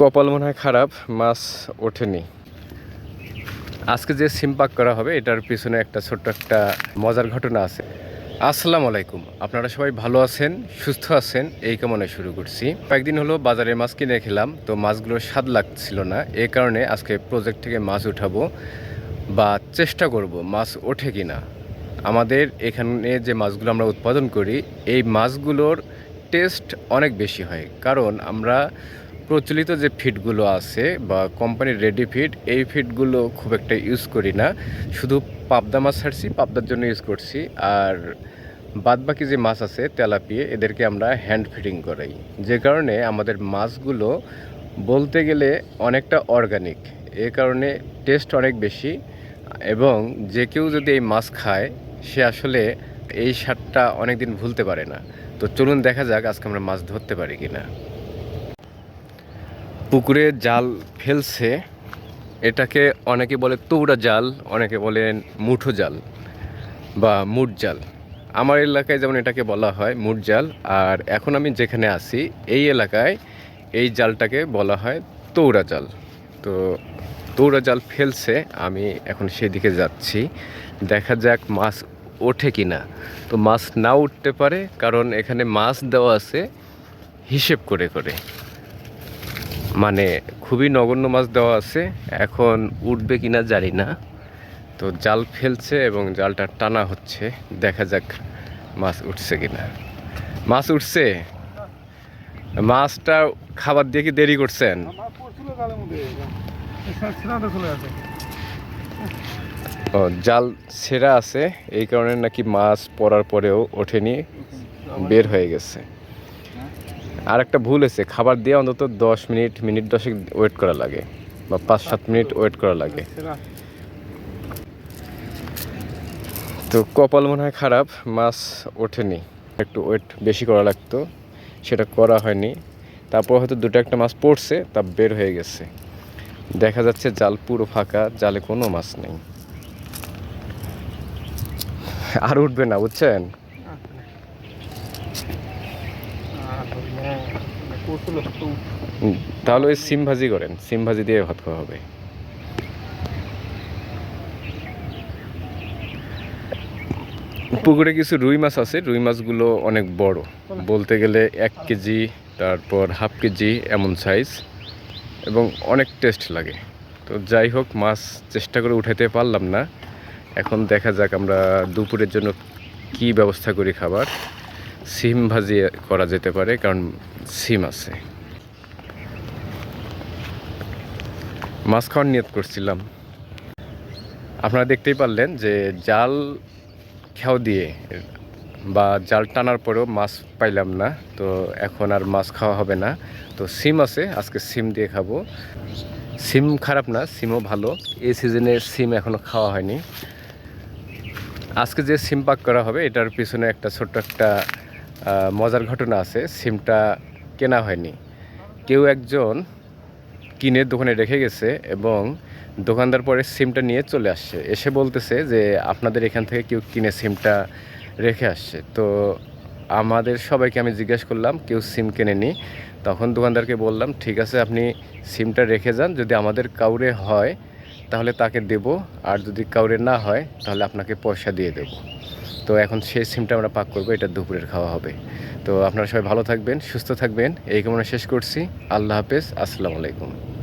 কপাল মনে হয় খারাপ, মাছ ওঠেনি। আজকে যে সিম পাক করা হবে, এটার পিছনে একটা ছোট্ট একটা মজার ঘটনা আছে। আসসালামু আলাইকুম, আপনারা সবাই ভালো আছেন, সুস্থ আছেন, এই কামনায় শুরু করছি। কয়েকদিন হলো বাজারে মাছ কিনে খেলাম, তো মাছগুলো স্বাদ লাগছিল না এই কারণে আজকে প্রজেক্ট থেকে মাছ উঠাবো বা চেষ্টা করব মাছ ওঠে কি না আমাদের এখানে যে মাছগুলো আমরা উৎপাদন করি, এই মাছগুলোর টেস্ট অনেক বেশি হয়, কারণ আমরা প্রচলিত যে ফিডগুলো আছে বা কোম্পানির রেডি ফিড এই ফিডগুলো খুব একটা ইউজ করি না। শুধু পাবদা মাছ ছাড়ছি, পাবদার জন্য ইউজ করছি। আর বাদবাকি যে মাছ আছে, তেলাপিয়ে, এদেরকে আমরা হ্যান্ড ফিডিং করাই। যে কারণে আমাদের মাছগুলো বলতে গেলে অনেকটা অর্গানিক এ কারণে টেস্ট অনেক বেশি এবং যে কেউ যদি এই মাছ খায়, সে আসলে এই স্বাদটা অনেকদিন ভুলতে পারে না। তো চলুন দেখা যাক আজকে আমরা মাছ ধরতে পারি কিনা। পুকুরে জাল ফেলছে। এটাকে অনেকে বলে তৌড়া জাল, অনেকে বলেন মুঠো জাল বা মুট জাল। আমার এলাকায় যেমন এটাকে বলা হয়, মুট জাল, আর এখন আমি যেখানে আছি, এই এলাকায় এই জালটাকে বলা হয় তৌড়া জাল। তো তৌড়া জাল ফেলছে, আমি এখন সেদিকে যাচ্ছি। দেখা যাক মাছ ওঠে কি না তো মাছ না উঠতে পারে, কারণ এখানে মাছ দেওয়া আছে হিসেব করে করে। মানে খুবই নগণ্য মাছ দেওয়া আছে। এখন উঠবে কিনা জানি না। তো জাল ফেলছে এবং জালটা টানা হচ্ছে। দেখা যাক মাছ উঠছে কিনা। মাছ উঠছে। মাছটা খাবার দিয়ে কি দেরি করছেন? ও, জাল ছেঁড়া আছে। এই কারণে নাকি মাছ পড়ার পরেও ওঠেনি, বের হয়ে গেছে। আর একটা ভুল হয়েছে, খাবার দিয়ে অন্তত দশ মিনিট মিনিট দশেক ওয়েট করা লাগে, বা পাঁচ সাত মিনিট ওয়েট করা লাগে। তো কপাল মনে হয় খারাপ, মাছ ওঠেনি, একটু ওয়েট বেশি করা লাগতো, সেটা করা হয়নি। তারপর হয়তো দুটো একটা মাছ পড়ছে, তা বের হয়ে গেছে। দেখা যাচ্ছে জাল পুরো ফাঁকা, জালে কোনো মাছ নেই। আর উঠবে না, বুঝছেন? তাহলে ওই সিম ভাজি করেন। সিম ভাজি দিয়ে ভাত খাওয়া হবে। পুকুরে কিছু রুই মাছ আছে। রুই মাছগুলো অনেক বড়। বলতে গেলে এক কেজি, তারপর হাফ কেজি এমন সাইজ এবং অনেক টেস্ট লাগে। তো যাই হোক, মাছ চেষ্টা করে উঠাতে পারলাম না। এখন দেখা যাক আমরা দুপুরের জন্য কি ব্যবস্থা করি খাবার। সিম ভাজি করা যেতে পারে, কারণ সিম আছে। মাছ খাওয়ার নিয়ত করছিলাম। আপনারা দেখতেই পারলেন যে জাল খেয়াও দিয়ে, বা জাল টানার পরেও মাছ পাইলাম না, তো এখন আর মাছ খাওয়া হবে না। তো সিম আছে, আজকে সিম দিয়ে খাব। সিম খারাপ না, সিমও ভালো। এই সিজনের সিম এখনও খাওয়া হয়নি। আজকে যে সিম পাক করা হবে, এটার পিছনে একটা ছোট্ট একটা মজার ঘটনা আছে, সিমটা কেনা হয়নি। কেউ একজন কিনে দোকানে রেখে গেছে এবং দোকানদার পরে সিমটা নিয়ে চলে আসছে। এসে বলতেছে যে, আপনাদের এখান থেকে কেউ কিনে সিমটা রেখে আসছে। তো আমাদের সবাইকে আমি জিজ্ঞেস করলাম, কেউ সিম কেনেনি? তখন দোকানদারকে বললাম, ঠিক আছে, আপনি সিমটা রেখে যান। যদি আমাদের কাউরে হয়, তাহলে তাকে দেব। আর যদি কাউরে না হয়, তাহলে আপনাকে পয়সা দিয়ে দেব। তো এখন সেই সিমটা আমরা পাক করব, এটা দুপুরের খাওয়া হবে। তো আপনারা সবাই ভালো থাকবেন, সুস্থ থাকবেন। এই কামনা শেষ করছি। আল্লাহ হাফেজ। আসসালামু আলাইকুম।